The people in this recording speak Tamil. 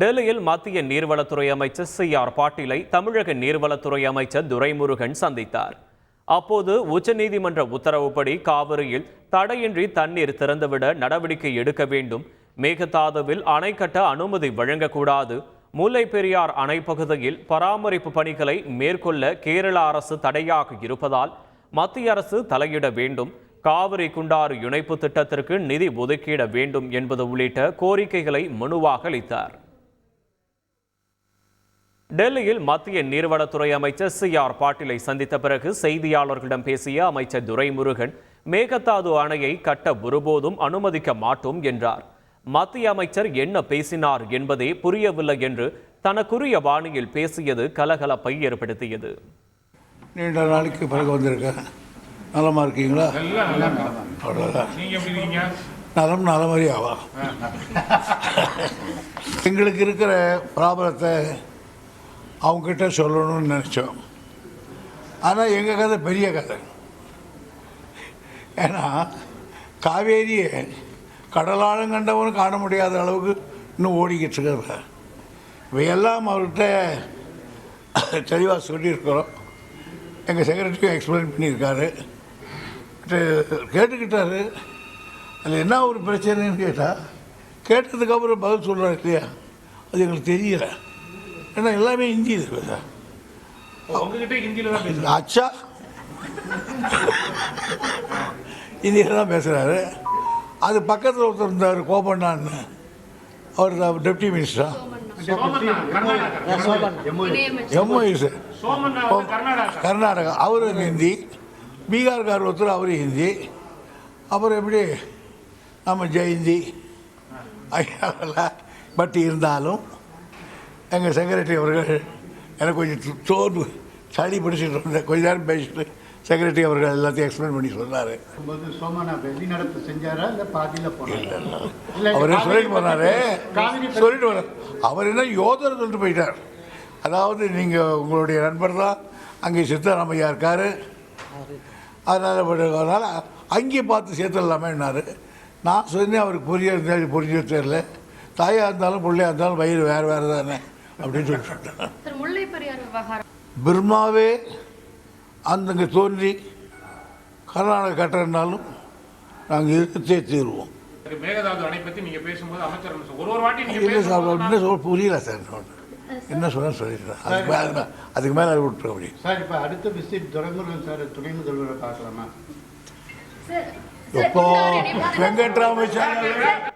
டெல்லியில் மத்திய நீர்வளத்துறை அமைச்சர் சி ஆர் பாட்டீலை தமிழக நீர்வளத்துறை அமைச்சர் துரைமுருகன் சந்தித்தார். அப்போது உச்சநீதிமன்ற உத்தரவுப்படி காவிரியில் தடையின்றி தண்ணீர் திறந்துவிட நடவடிக்கை எடுக்க வேண்டும். மேகதாதுவில் அணை கட்ட அனுமதி வழங்கக்கூடாது. முல்லை பெரியார் அணை பகுதியில் பராமரிப்பு பணிகளை மேற்கொள்ள கேரள அரசு தடையாக இருப்பதால் மத்திய அரசு தலையிட வேண்டும். காவிரி குண்டாறு இணைப்பு திட்டத்திற்கு நிதி ஒதுக்கிட வேண்டும் என்பது உள்ளிட்ட கோரிக்கைகளை மனுவாக அளித்தார். டெல்லியில் மத்திய நீர்வளத்துறை அமைச்சர் சி ஆர் பாட்டீலை சந்தித்த பிறகு செய்தியாளர்களிடம் பேசிய அமைச்சர் துரைமுருகன் மேகதாது அணையை கட்ட ஒருபோதும் அனுமதிக்க மாட்டோம் என்றார். மத்திய அமைச்சர் என்ன பேசினார் என்பதே புரியவில்லை என்று தனக்குரிய பாணியில் பேசியது கலகலப்பை ஏற்படுத்தியது. நீண்ட நாளைக்கு பிறகு வந்திருக்கேன் நலமா இருக்கீங்களா? அவ்வளோதான் நீங்க நலம் ஆவா எங்களுக்கு இருக்கிற ப்ராப்ளத்தை அவங்ககிட்ட சொல்லணும்னு நினச்சோம். ஆனால் எங்கள் கதை பெரிய கதை. ஏன்னா காவேரியை கடலாழம் கண்டவனும் காண முடியாத அளவுக்கு இன்னும் ஓடிக்கிட்டு இருக்கிறத இவையெல்லாம் அவர்கிட்ட தெளிவாக சொல்லியிருக்கிறோம். எங்கள் செக்ரட்டரியும் எக்ஸ்பிளைன் பண்ணியிருக்காரு. கேட்டுக்கிட்டாரு. அதில் என்ன ஒரு பிரச்சனைன்னு கேட்டால் கேட்டதுக்கப்புறம் பதில் சொல்கிறாரு இல்லையா? அது எங்களுக்கு தெரியலை. ஏன்னா எல்லாமே ஹிந்தி இருக்குது? சார் உங்ககிட்ட ஹிந்தியில தான் பேசுறேன் அச்சா. ஹிந்தியில் தான் பேசுகிறாரு அது பக்கத்தில் ஒருத்தர் இருந்தார் கோபண்ணான்னு அவர் டெப்டி மினிஸ்டரா? MOE sir Karnataka. கர்நாடகா. அவர் ஹிந்தி. பீகார்கார் ஒருத்தர் அவர் ஹிந்தி. அப்புறம் எப்படி? நம்ம ஜெயந்தி. ஐயா பட் இருந்தாலும். எங்கள் செக்ரட்டரி அவர்கள் எனக்கு கொஞ்சம் தோன்று சளி பிடிச்சிட்டு இருந்தேன் கொஞ்ச நேரம் பேசிட்டு செக்ரட்டரி அவர்கள் எல்லாத்தையும் எக்ஸ்பிளைன் பண்ணி சொன்னார். வெளிநடப்பு செஞ்சாரா இல்ல பாதியில போனாரா? அவரே சொல்லிட்டு போனாரு. சொல்லிட்டு போனார். அவர் என்ன யோதர் சொல்லிட்டு போயிட்டார். அதாவது நீங்கள் உங்களுடைய நண்பர் தான். அங்கே சித்தராமையா இருக்கார். அதனால் அதனால் அங்கேயே பார்த்து சேர்த்துடலாமேன்னாரு நான் சொன்னேன் அவருக்கு புரிய இருந்தாலும் புரிய தெரியல. தாயாக இருந்தாலும் பிள்ளையாக இருந்தாலும் வயிறு வேறு வேறு தானே. அப்படின்னு சொல்லிட்டு விவகாரம். பிர்மாவே அந்தங்க தோன்றி கர்நாடக கட்டுறதுனாலும் நாங்கள் இருக்கத்தே தீருவோம். எனக்கு மேகதாது அணை பத்தி நீங்க பேசும்போது அமைச்சர் என்ன சொன்னார்? ஒரு ஒரு வாட்டி நீங்க இல்லை சார் என்ன புரியல சார். என்ன சொல்ல சொல்லிடுறேன் அதுக்கு மேலே அதுக்கு மேலே- சார் இப்ப அடுத்த விசிட் துரைமுருகன் சார் துணை முதல்வரை பார்க்கலாமா? சார் எப்போ? வெங்கட்ராமச்சாரி